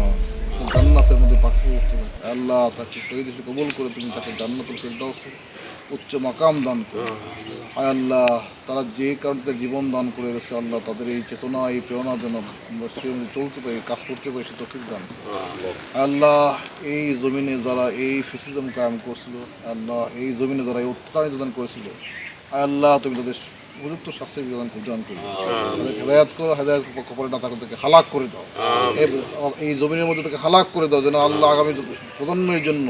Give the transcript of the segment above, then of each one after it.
না। জান্নাতের মধ্যে পাখি থাকে আল্লাহ তাকে শহীদ হিসেবে কবুল করে তুমি তাকে জান্নাতুল ফেরদাউস উচ্চ মাকাম দান করো। আয় আল্লাহ, তারা যে কারণে জীবন দান করে গেছে আল্লাহ তাদের এই চেতনা, এই প্রেরণা যেন আমরা চলতে পারি, কাজ করতে পারি, সে তফিক দান আল্লাহ, এই জমিনে যারা এই ফেসিজম কায়েম করছিল, আল্লাহ এই জমিনে যারা এই অত্যাচার নির্যাতন করেছিল আল্লাহ, তুমি তাদের উপযুক্ত শাস্তি বিধান প্রদান করো। হেদায়াত করো হেদায়াত কপালে না তাদেরকে হালাক করে দাও। এই- জমিনের মধ্যে তাকে হালাক করে দাও যেন আল্লাহ আগামী প্রজন্মের জন্য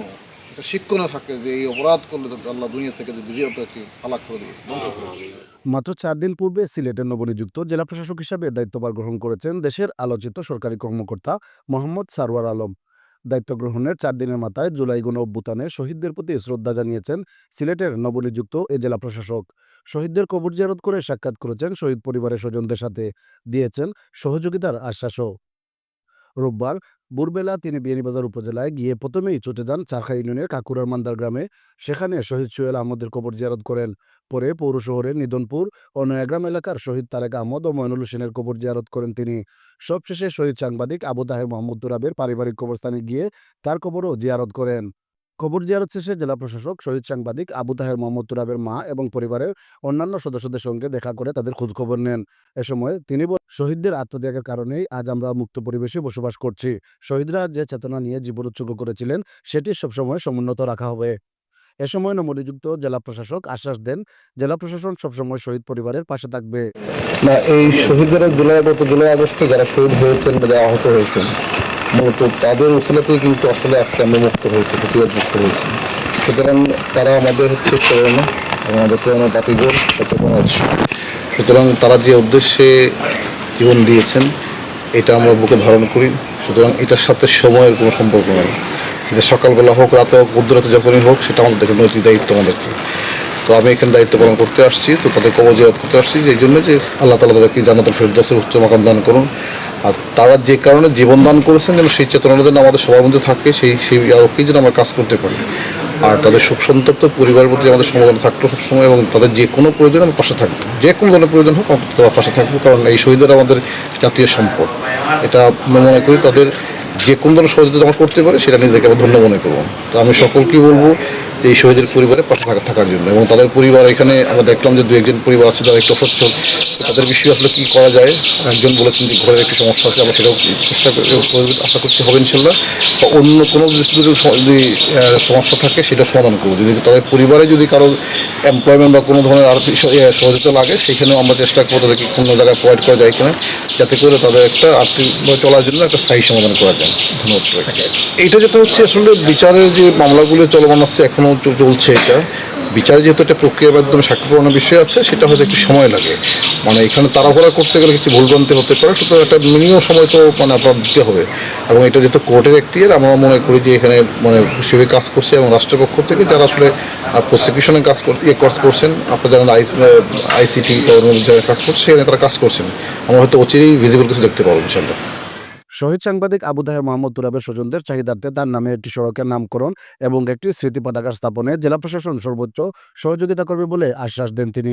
একটা শিক্ষণে থাকে যে এই অপরাধ করলে তাকে আল্লাহ দুনিয়া থেকে যে দুনিয়া তাকে হালাক করে দিয়েছে ধ্বংস করে মাত্র চার দিন পূর্বে সিলেটের নবনিযুক্ত জেলা প্রশাসক হিসাবে দায়িত্বভার গ্রহণ করেছেন দেশের আলোচিত সরকারি কর্মকর্তা মোহাম্মদ সারওয়ার আলম। দায়িত্ব গ্রহণের চার দিনের মাথায় জুলাই গণ অভ্যুত্থানে শহীদদের প্রতি শ্রদ্ধা জানিয়েছেন সিলেটের নবনিযুক্ত এ জেলা প্রশাসক। শহীদদের কবর জিয়ারত করে সাক্ষাৎ করেছেন শহীদ পরিবারের স্বজনদের সাথে, দিয়েছেন সহযোগিতার আশ্বাসও। রোববার ভোরবেলা তিনি বিয়ানীবাজার উপজেলায় গিয়ে প্রথমেই ছুটে যান চারখা ইউনিয়নের কাকুরার মান্দার গ্রামে। সেখানে শহীদ সোহেল আহমদের কবর জিয়ারত করেন। পরে পৌর শহরের নিদনপুর ও নয়াগ্রাম এলাকার শহীদ তারেক আহমদ ও ময়নুল হোসেনের কবর জিয়ারত করেন তিনি। সবশেষে শহীদ সাংবাদিক আবু তাহের মোহাম্মদ তুরাবের পারিবারিক কবরস্থানে গিয়ে তার কবরও জিয়ারত করেন। কবর জিয়ারত শেষে জেলা প্রশাসক শহীদ সাংবাদিক আবু তাহের মোহাম্মদ তুরাবের মা এবং পরিবারের অন্যান্য সদস্যদের সঙ্গে দেখা করে তাদের খোঁজখবর নেন। এ সময় তিনি শহীদদের আত্মত্যাগের কারণেই আজ আমরা মুক্ত পরিবেশে বসবাস করছি। শহীদরা যে চেতনা নিয়ে জীবন উৎসর্গ করেছিলেন, সেটি সবসময় সমুন্নত রাখা হবে। এ সময় নবনিযুক্ত জেলা প্রশাসক আশ্বাস দেন, জেলা প্রশাসন সবসময় শহীদ পরিবারের পাশে থাকবে। না, এই শহীদরা জুলাই, গত জুলাই আগস্টে যারা শহীদ হয়েছেন বা যারা আহত হয়েছেন মূলত তাদের উসিলাতেই কিন্তু আসলে আজকে আমরা মুক্ত হয়েছি, প্রতিবাদ মুক্ত হয়েছি। সুতরাং তারা আমাদের হচ্ছে প্রেরণা এবং আমাদের প্রেরণা বাতিগর সুতরাং তারা যে উদ্দেশ্যে জীবন দিয়েছেন, এটা আমরা বুকে ধারণ করি। সুতরাং এটার সাথে সময়ের কোনো সম্পর্ক নেই। সেটা সকালবেলা হোক, রাতে হোক, মধ্যরাতে যখনই হোক, সেটা আমাদের দেখে নৈতিক দায়িত্ব আমাদেরকে। তো আমি এখানে দায়িত্ব পালন করতে আসছি, তো তাদের কবর জিয়ারত করতে আসছি, এই জন্য যে আল্লাহ তালা তাদেরকে জান্নাতুল ফেরদাসের উচ্চ মাকাম দান করুন। আর তারা যে কারণে জীবন দান করেছেন যেন সেই চেতনাটা যেন আমাদের সবার মধ্যে থাকে, সেই সেই আলোকেই যেন আমরা কাজ করতে পারি। আর তাদের সুখ সন্তপ্ত পরিবারের প্রতি আমাদের সমাধান থাকতো সবসময় এবং তাদের যে কোনো প্রয়োজন আমার পাশে থাকব। যে কোনো ধরনের প্রয়োজন হোক, আমরা পাশে থাকব, কারণ এই শহীদরা আমাদের জাতীয় সম্পদ। এটা আমরা মনে করি তাদের যে কোনো ধরনের সহযোগিতা আমরা করতে পারে, সেটা নিজেদেরকে আমরা ধন্য মনে করব। তো আমি সকলকেই বলব এই শহীদের পরিবারে পাশে থাকা থাকার জন্য। এবং তাদের পরিবার এখানে আমরা দেখলাম যে দু একজন পরিবার আছে যারা একটু অসচ্ছল। তাদের বিষয়ে আসলে কী করা যায়? একজন বলেছেন যে ঘরের একটি সমস্যা আছে আমরা সেটাও চেষ্টা আশা করছি হবে ইনশাল্লাহ। বা অন্য কোনো যদি সমস্যা থাকে সেটা সমাধান করব। যদি তাদের পরিবারে যদি কারও এমপ্লয়মেন্ট বা কোনো ধরনের আর্থিক ইয়ে, সহযোগিতা লাগে সেখানেও আমরা চেষ্টা করব তাদেরকে কোনো জায়গায় প্রোভাইড করা যায় কিনা যাতে করে তাদের একটা আর্থিকভাবে চলার জন্য একটা স্থায়ী সমাধান করা যায়। ধন্যবাদ এইটা যেটা হচ্ছে আসলে বিচারের যে মামলাগুলো চলমান আছে এখনও চলছে এটা। বিচার যেহেতু একটা প্রক্রিয়ার মাধ্যমে সাক্ষী প্রমাণের বিষয় আছে, সেটা হয়তো একটু সময় লাগে। মানে এখানে তাড়াহুড়া করতে গেলে কিছু ভুলভ্রান্তি হতে পারে সুতরাং একটা মিনিমাম সময় তো মানে আপনার দিতে হবে। এবং এটা যেহেতু কোর্টের এখতিয়ার আমরা মনে করি যে এখানে মানে হিসেবে কাজ করছে এবং রাষ্ট্রপক্ষ থেকে যারা আসলে প্রসিকিউশনে কাজ ইয়ে কাজ করছেন, আপনার যারা আই আইসিটি যারা কাজ করছে, সেখানে তারা কাজ করছেন। আমরা হয়তো অচিরেই ভিজিবল কিছু দেখতে পাবো ইনশাল্লাহ শহীদ সাংবাদিক আবু তাহের মোহাম্মদ তুরাবের স্বজনদের চাহিদার্থে তার নামে একটি সড়কের নামকরণ এবং একটি স্মৃতি পাঠাগার স্থাপনে জেলা প্রশাসন সর্বোচ্চ সহযোগিতা করবে বলে আশ্বাস দেন তিনি।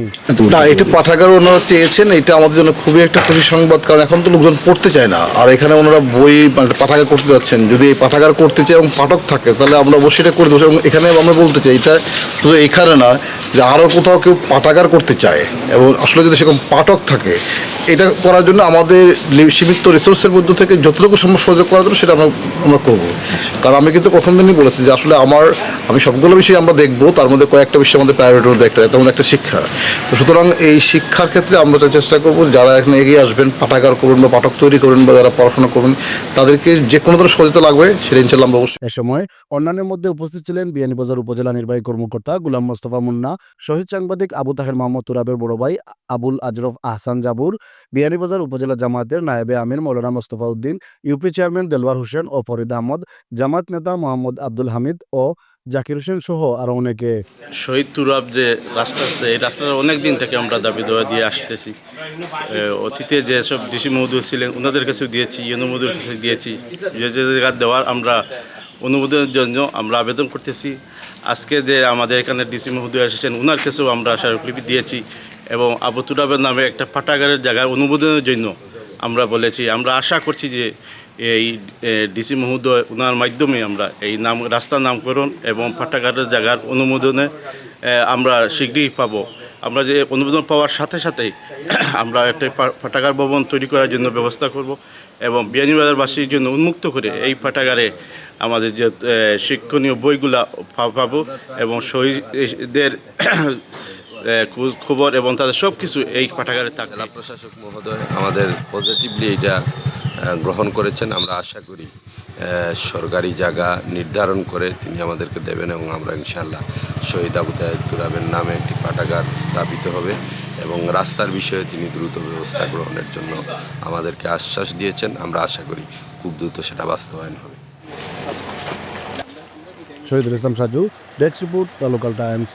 না, এটা পাঠাগার ওনারা চেয়েছেন, এটা আমাদের জন্য খুবই একটা খুশি সংবাদ, কারণ এখন তো লোকজন পড়তে চায় না। আর এখানে ওনারা বই মানে পাঠাগার করতে যাচ্ছেন। যদি এই পাঠাগার করতে চায় এবং পাঠক থাকে, তাহলে আমরা অবশ্যই এটা করে দেবো। এবং এখানে আমরা বলতে চাই, এটা শুধু এখানে না, যে আরও কোথাও কেউ পাঠাগার করতে চায় এবং আসলে যদি সেরকম পাঠক থাকে, এটা করার জন্য আমাদের সীমিত রিসোর্সের মধ্যে থেকে যতটুকু সম্ভব সহযোগ করা জন্য সেটা আমরা আমরা করব। কারণ আমি কিন্তু প্রথম দিনই বলেছি যে আসলে আমার আমি সবগুলো বিষয় আমরা দেখব তার মধ্যে কয়েকটা বিষয় আমাদের প্রায়োরিটির মধ্যে একটা তার মধ্যে একটা শিক্ষা। তো সুতরাং এই শিক্ষার ক্ষেত্রে আমরা চেষ্টা করব যারা এখানে এগিয়ে আসবেন পাঠাগার করুন বা পাঠক তৈরি করুন বা যারা পড়াশোনা করুন তাদেরকে যে কোনো ধরনের সহযোগিতা লাগবে সেটা ইনশাল্লাহ আমরা অবশ্যই এ সময় অন্যান্যের মধ্যে উপস্থিত ছিলেন বিয়ানীবাজার উপজেলা নির্বাহী কর্মকর্তা গুলাম মোস্তফা মুন্না শহীদ সাংবাদিক আবু তাহের মোহাম্মদ তুরাবের বড় ভাই আবুল আজরফ আহসান জাবুর বিয়ানীবাজার উপজেলা জামায়াতের নায়েবে আমির মৌলানা মোস্তফা উদ্দিন ইউপি চেয়ারম্যান দেলওয়ার হোসেন ও ফরিদ আহমদ জামাত নেতা মোহাম্মদ আব্দুল হামিদ ও জাকির হোসেন সহ আরও অনেকে। শহীদ তুরাব যে রাস্তা আছে, এই রাস্তাটা অনেক দিন থেকে আমরা দাবি দেওয়া দিয়ে আসতেছি। অতীতে যেসব ডিসি মহোদয় ছিলেন ওনাদের কাছেও দিয়েছি মহোদয়ের কাছে দিয়েছি। যে জায়গা দেওয়ার আমরা অনুমোদনের জন্য আমরা আবেদন করতেছি। আজকে যে আমাদের এখানে ডিসি মহোদয় এসেছেন ওনার কাছেও আমরা স্মারকলিপি দিয়েছি এবং আবু তুরাবের নামে একটা পাঠাগারের জায়গার অনুমোদনের জন্য আমরা বলেছি, আমরা আশা করছি যে এই ডিসি মহোদয় ওনার মাধ্যমে আমরা এই নাম, রাস্তার নামকরণ এবং পাঠাগারের জায়গার অনুমোদনে আমরা শীঘ্রই পাবো। আমরা যে অনুমোদন পাওয়ার সাথে সাথেই আমরা একটা পাঠাগার ভবন তৈরি করার জন্য ব্যবস্থা করব এবং বিয়ানীবাজারবাসীর জন্য উন্মুক্ত করে এই পাঠাগারে আমাদের যে শিক্ষণীয় বইগুলা পাবো এবং শহীদদের খবর এবং তাদের সব কিছু এই পাঠাগারে জেলা প্রশাসক মহোদয়, আমাদের পজিটিভলি এটা গ্রহণ করেছেন। আমরা আশা করি সরকারি জায়গা নির্ধারণ করে তিনি আমাদেরকে দেবেন এবং আমরা ইনশাল্লাহ শহীদ আবু তাহের তুরাবের নামে একটি পাঠাগার স্থাপিত হবে এবং রাস্তার বিষয়ে তিনি দ্রুত ব্যবস্থা গ্রহণের জন্য আমাদেরকে আশ্বাস দিয়েছেন। আমরা আশা করি খুব দ্রুত সেটা বাস্তবায়ন হবে। Shahidul Islam Saju, desk report the local times.